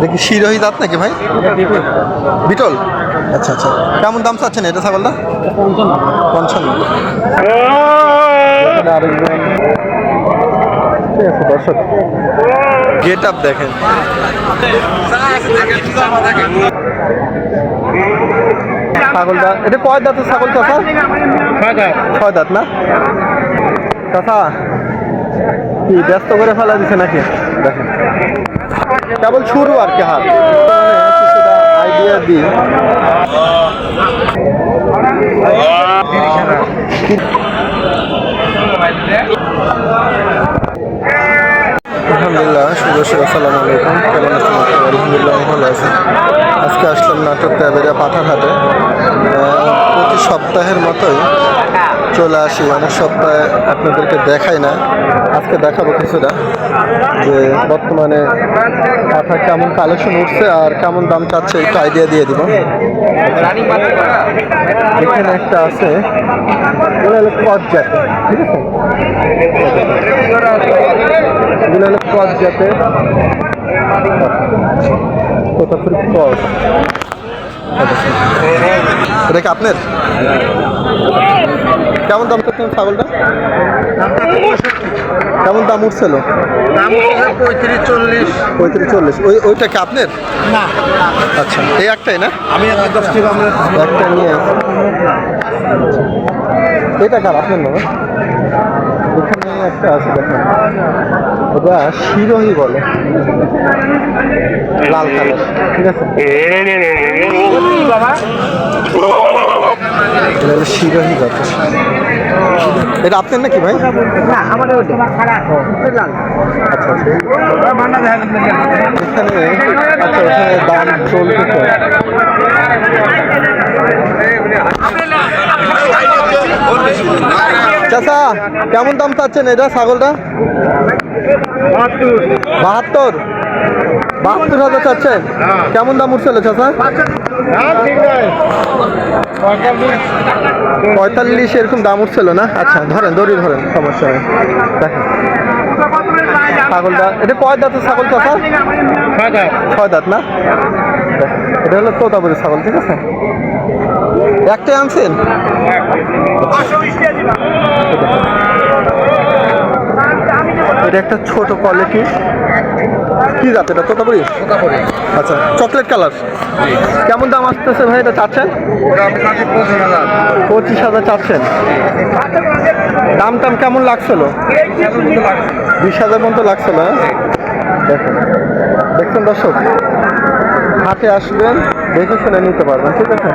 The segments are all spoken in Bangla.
দেখি শিরোহী দাঁত নাকি ভাই? বিটল? আচ্ছা আচ্ছা। কেমন দাম চাচ্ছেন এটা ছাগলটা? পঞ্চান্ন। ঠিক আছে দর্শক। গেট আপ দেখেন। ছাগলটা এটা কয় দাঁতের ছাগল চাষা ছয় দাঁত। না? চাষা কি ব্যস্ত করে ফেলা দিছে নাকি? দেখেন। কেবল শুরু আর কি হাত আইডিয়া দিই আলহামদুলিল্লাহ সুদর্শক আসসালামু আলাইকুম। কেমন আছেন? আলহামদুলিল্লাহ ভালো আছি। আজকে আসলাম নাটক ট্যাবেরিয়া পাঠারহাটে। প্রতি সপ্তাহের মতোই চলে আসি, অনেক সপ্তাহে আপনাদেরকে দেখাই না। আজকে দেখাবো কিছুটা যে বর্তমানে পাঠা কেমন কালেকশন উঠছে আর কেমন দাম চাচ্ছে একটু আইডিয়া দিয়ে দিব। এখানে একটা আছে এগুলো হলো কট জাতে ঠিক আছে এগুলো হলো কট জাতে কট এটা কি আপনার? কেমন দাম করছেন ছাগলটা? কেমন দাম উঠছিল? পঁয়ত্রিশ চল্লিশ। পঁয়ত্রিশ চল্লিশ ওই ওইটা কি আপনার? না। আচ্ছা এই একটাই না? আমি দশ টাকা একটা নিয়ে এটা কার আপনার না এখানে একটা আছে দেখেন। ওটা শিরোহি বলে। লাল কালার ঠিক আছে এটা হলো শিরোহি যত এটা আপনার নাকি ভাই না আমাদের আচ্ছা আচ্ছা এখানে আচ্ছা দাম চলতেছে চাচা কেমন দাম চাচ্ছেন এটা ছাগলটা বাহাত্তর। বাহাত্তর হাজার চাচ্ছেন কেমন দাম উঠছিল চাচা পঁয়তাল্লিশ এরকম দাম উঠছিল না? আচ্ছা ধরেন, দড়ি ধরেন, সমস্যা নেই। দেখেন। ছাগলটা, এটা কয় দাঁতের ছাগল চাচা ছয় দাঁত না? এটা হলো তোতাপুরি ছাগল, ঠিক আছে? একটাই আনছেন? এটা একটা ছোট কোয়ালিটি। কি জাত এটা? তোতাপুরি? আচ্ছা চকলেট কালার। কেমন দাম আসতেছে ভাই? এটা চাচ্ছেন? পঁচিশ হাজার। চাচ্ছেন। দাম টাম কেমন লাগছিল? বিশ হাজার মতো লাগছিল হ্যাঁ? দেখেন। দেখছেন দর্শক হাটে আসবেন দেখে শুনে নিতে পারবেন ঠিক আছে?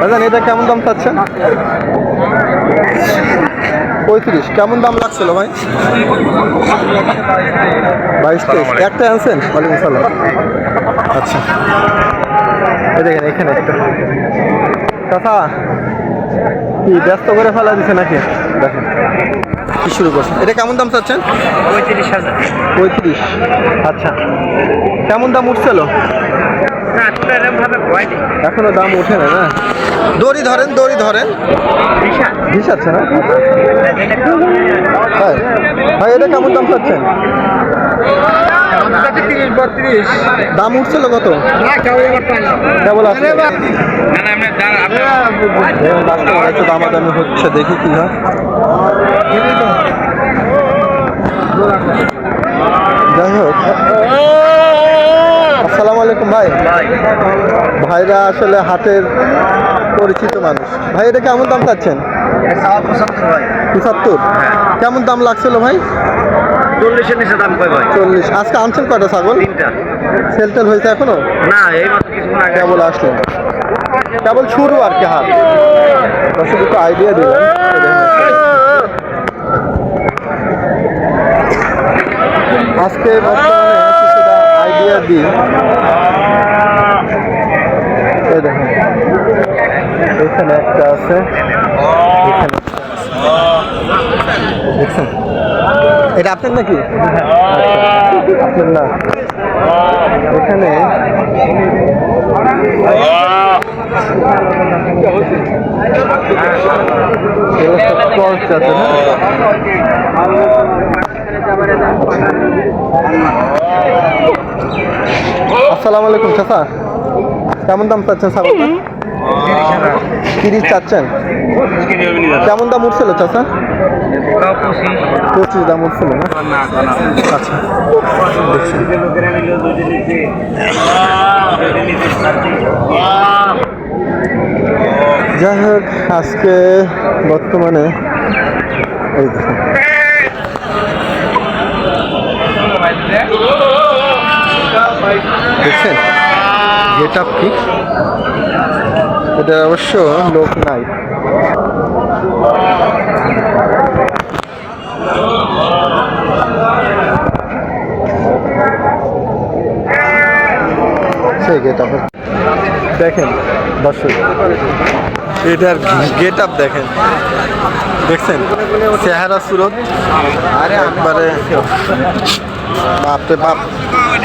দাদা এটা কেমন দাম চাচ্ছেন? পঁয়ত্রিশ কেমন দাম লাগছিল ভাই? বাইশ তেইশ একটা আনছেন ওয়ালাইকুম সালাম আচ্ছা। দেখেন এখানে একটা। কথা কি ব্যস্ত করে ফেলা দিছে নাকি? দেখেন। কি শুরু করছেন এটা কেমন দাম চাচ্ছেন? পঁয়ত্রিশ হাজার। পঁয়ত্রিশ। আচ্ছা। কেমন দাম উঠছিল? এখনও দাম ওঠে না না? দড়ি ধরেন দড়ি ধরেন। আছে না? ভাই ভাই এটা কেমন দাম চাচ্ছেন? তিরিশ বত্রিশ। দাম উঠছিল কত? না কেউ এবার পাই না। কেবল আসছে না না আমরা দাঁড়া দেখুন লাস্টে হয়তো দামাদামি হচ্ছে দেখি কি হয়। যাই হোক। আসসালামু আলাইকুম ভাই। ভাইরা আসলে হাটের পরিচিত মানুষ। ভাই এটা কেমন দাম চাচ্ছেন? পঁচাত্তর কেমন দাম লাগছিল ভাই? চল্লিশের নিচে দাম কয় ভাই? চল্লিশ। আজকে আনছেন কয়টা ছাগল? তিনটা। সেল টেল হয়েছে এখনও? না এই মাত্র কিছুক্ষণ আগে কেবল আসলেন কেবল শুরু আর কি হাত দর্শক একটু আইডিয়া দিলেন আজকে বর্তমানে কিছুটা আইডিয়া দিই। এই দেখেন। এখানে একটা আছে। এখানে একটা আছে। দেখছেন? এটা আপনার নাকি? আপনার না এখানে? আসসালামু আলাইকুম চাচা। কেমন দাম চাচ্ছেন ছাগলটা? তিরিশ চাচ্ছেন? কেমন দাম উঠছিল চাচা? পঁচিশ দাম উঠছিল না? আচ্ছা। যাই হোক, আজকে বর্তমানে এই দেখুন। দেখছেন? গেট আপ কি? এটা অবশ্য লোক নাই। সেই গেট আপের দেখেন, দর্শক, এটার গেট আপ দেখেন। দেখছেন? চেহারা সুরত। একবারে বাপরে বাপ,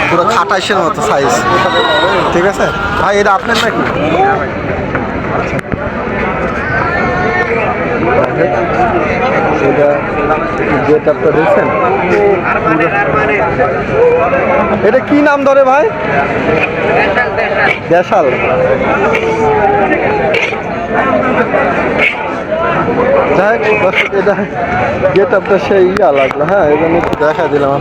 পুরো খাটাইশের মতো সাইজ ঠিক আছে? ভাই, এটা আপনার নাকি? এটা দেখছেন এটা কি নাম ধরে ভাই? দেশাল। যাই হোক, এটা গেট আপটা সেই হ্যাঁ এই একটু দেখা দিলাম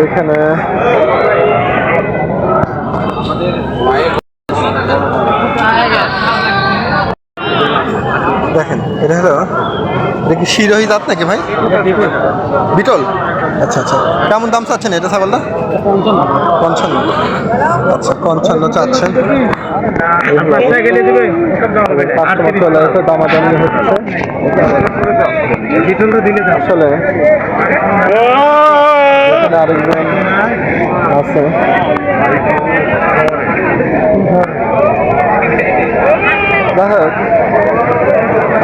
এখানে দেখেন এটা হলো এটা কি শিরোহী দাঁত নাকি ভাই? বিটল? আচ্ছা আচ্ছা। কেমন দাম চাচ্ছেন এটা ছাগলটা? পঞ্চান্ন। আচ্ছা পঞ্চান্ন চাচ্ছেন দামাদামি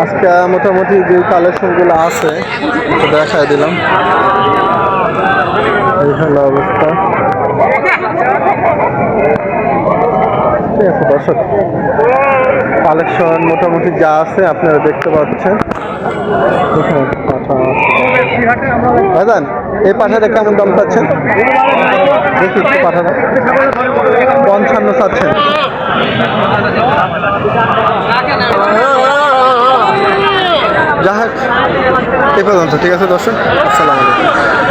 আজকে মোটামুটি যে কালেকশনগুলো আছে দেখায় দিলাম। অবস্থা। ঠিক আছে দর্শক, কালেকশন মোটামুটি যা আছে আপনারা দেখতে পাচ্ছেন। ভাইজান, এই পাঠাটা কেমন দাম চাচ্ছেন? দেখি পাঠাটা। পঞ্চান্ন চাচ্ছেন। যাই হোক এ পর্যন্ত ঠিক আছে দর্শক? আসসালামু আলাইকুম।